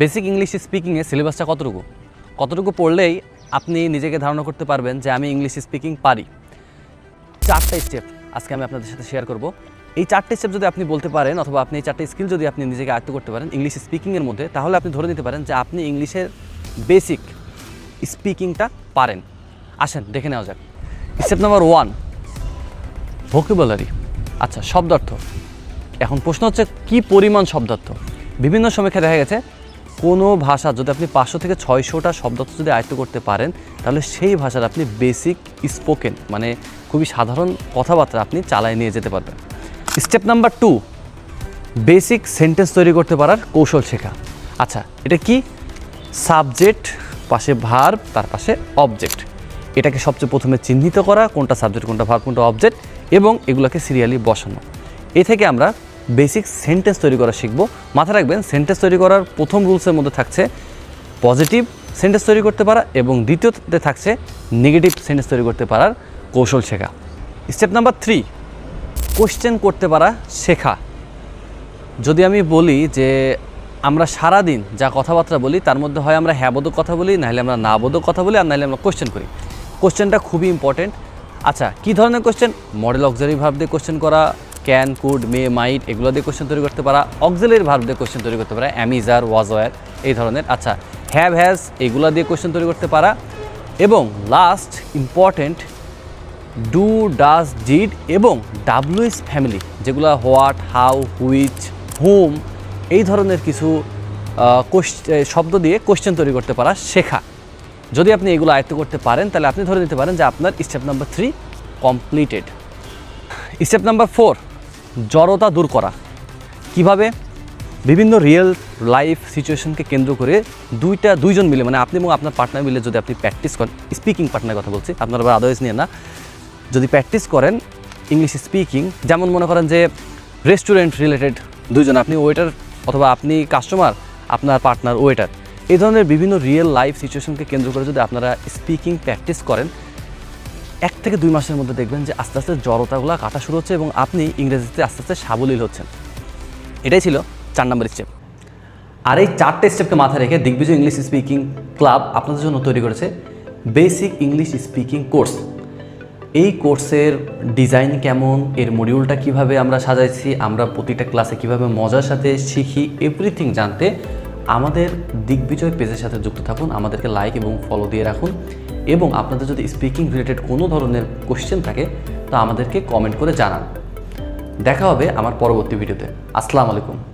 Basic English স্পিকিংয়ে সিলেবাসটা কতটুকু? কতটুকু পড়লেই আপনি নিজেকে ধারণা করতে পারবেন যে আমি ইংলিশ স্পিকিং পারি। চারটা স্টেপ আজকে আমি আপনাদের সাথে শেয়ার করব। এই চারটে স্টেপ যদি আপনি বলতে পারেন অথবা আপনি এই চারটে স্কিল যদি আপনি নিজেকে আয়ত্ত করতে পারেন ইংলিশ স্পিকিংয়ের মধ্যে, তাহলে আপনি ধরে নিতে পারেন যে আপনি ইংলিশের বেসিক স্পিকিংটা পারেন। আসেন, দেখে নেওয়া যাক। স্টেপ নাম্বার ওয়ান ভোকেবুলারি আচ্ছা শব্দার্থ। এখন প্রশ্ন হচ্ছে, কি পরিমাণ শব্দার্থ? বিভিন্ন সমীক্ষায় দেখা গেছে কোনো ভাষা যদি আপনি পাঁচশো থেকে ছয়শোটা শব্দ যদি আয়ত্ত করতে পারেন, তাহলে সেই ভাষার আপনি বেসিক স্পোকেন মানে খুবই সাধারণ কথাবার্তা আপনি চালায় নিয়ে যেতে পারবেন। Step number two basic sentence তৈরি করতে পারার কৌশল শেখা। আচ্ছা এটা কি? সাবজেক্ট পাশে ভার তার পাশে অবজেক্ট এটাকে সবচেয়ে প্রথমে চিহ্নিত করা, কোনটা সাবজেক্ট কোনটা ভার কোনটা অবজেক্ট এবং এগুলোকে সিরিয়ালি বসানো। এ থেকে আমরা বেসিক সেন্টেন্স তৈরি করা শিখব। মাথায় রাখবেন, সেন্টেন্স তৈরি করার প্রথম রুলসের মধ্যে থাকছে পজিটিভ সেন্টেন্স তৈরি করতে পারা এবং দ্বিতীয়তে থাকছে নেগেটিভ সেন্টেন্স তৈরি করতে পারার কৌশল শেখা। স্টেপ নাম্বার থ্রি, কোশ্চেন করতে পারা শেখা। যদি আমি বলি যে আমরা সারা দিন যা কথাবার্তা বলি, তার মধ্যে হয় আমরা হ্যাবোধক কথা বলি, নাহলে আমরা না বোধক কথা বলি, আর নাহলে আমরা কোশ্চেন করি। কোশ্চেনটা খুবই ইম্পর্টেন্ট আচ্ছা কী ধরনের কোশ্চেন? মডেল অক্সারি ভার্ব দিয়ে কোশ্চেন করা ক্যান কুড, মে, মাইট এগুলো দিয়ে কোশ্চেন তৈরি করতে পারা, অক্সেলের ভার্ব দিয়ে কোশ্চেন তৈরি করতে পারা, অ্যামিজার ওয়াজ ওয়ার এই ধরনের। আচ্ছা হ্যাভ হ্যাজ এগুলো দিয়ে কোশ্চেন তৈরি করতে পারা। এবং last important do does did এবং ডাব্লিউএস ফ্যামিলি যেগুলো হোয়াট হাউ হুইচ হুম এই ধরনের কিছু শব্দ দিয়ে কোশ্চেন তৈরি করতে পারা, শেখা। যদি আপনি এগুলো আয়ত্ত করতে পারেন, তাহলে আপনি ধরে নিতে পারেন যে আপনার step number three completed step number four জড়তা দূর করা। কীভাবে? বিভিন্ন রিয়েল লাইফ সিচুয়েশনকে কেন্দ্র করে দুইটা, দুইজন মিলে মানে আপনি এবং আপনার পার্টনার মিলে যদি আপনি প্র্যাকটিস করেন স্পিকিং পার্টনার কথা বলছি, আপনার আবার আদার্স নিয়ে না। যদি প্র্যাকটিস করেন ইংলিশ স্পিকিং যেমন মনে করেন যে রেস্টুরেন্ট রিলেটেড দুইজন, আপনি ওয়েটার অথবা আপনি কাস্টমার আপনার পার্টনার ওয়েটার এই ধরনের বিভিন্ন রিয়েল লাইফ সিচুয়েশনকে কেন্দ্র করে যদি আপনারা স্পিকিং প্র্যাকটিস করেন এক থেকে দুই মাসের মধ্যে দেখবেন যে আস্তে আস্তে জড়তাগুলো কাটা শুরু হচ্ছে এবং আপনি ইংরেজিতে আস্তে আস্তে সাবলীল হচ্ছেন। এটাই ছিল চার নম্বর স্টেপ আর এই চারটে স্টেপকে মাথায় রেখে দিগ্বিজয় ইংলিশ স্পিকিং ক্লাব আপনাদের জন্য তৈরি করেছে বেসিক ইংলিশ স্পিকিং কোর্স। এই কোর্সের ডিজাইন কেমন, এর মডিউলটা কীভাবে আমরা সাজাইছি, আমরা প্রতিটা ক্লাসে কীভাবে মজার সাথে শিখি এভরিথিং জানতে আমাদের দিগ্বিজয় পেজের সাথে যুক্ত থাকুন, আমাদেরকে লাইক এবং ফলো দিয়ে রাখুন এবং আপনাদের যদি স্পিকিং রিলেটেড কোনো ধরনের কোশ্চেন থাকে, তা আমাদেরকে কমেন্ট করে জানান। দেখা হবে আমার পরবর্তী ভিডিওতে আসসালামু আলাইকুম।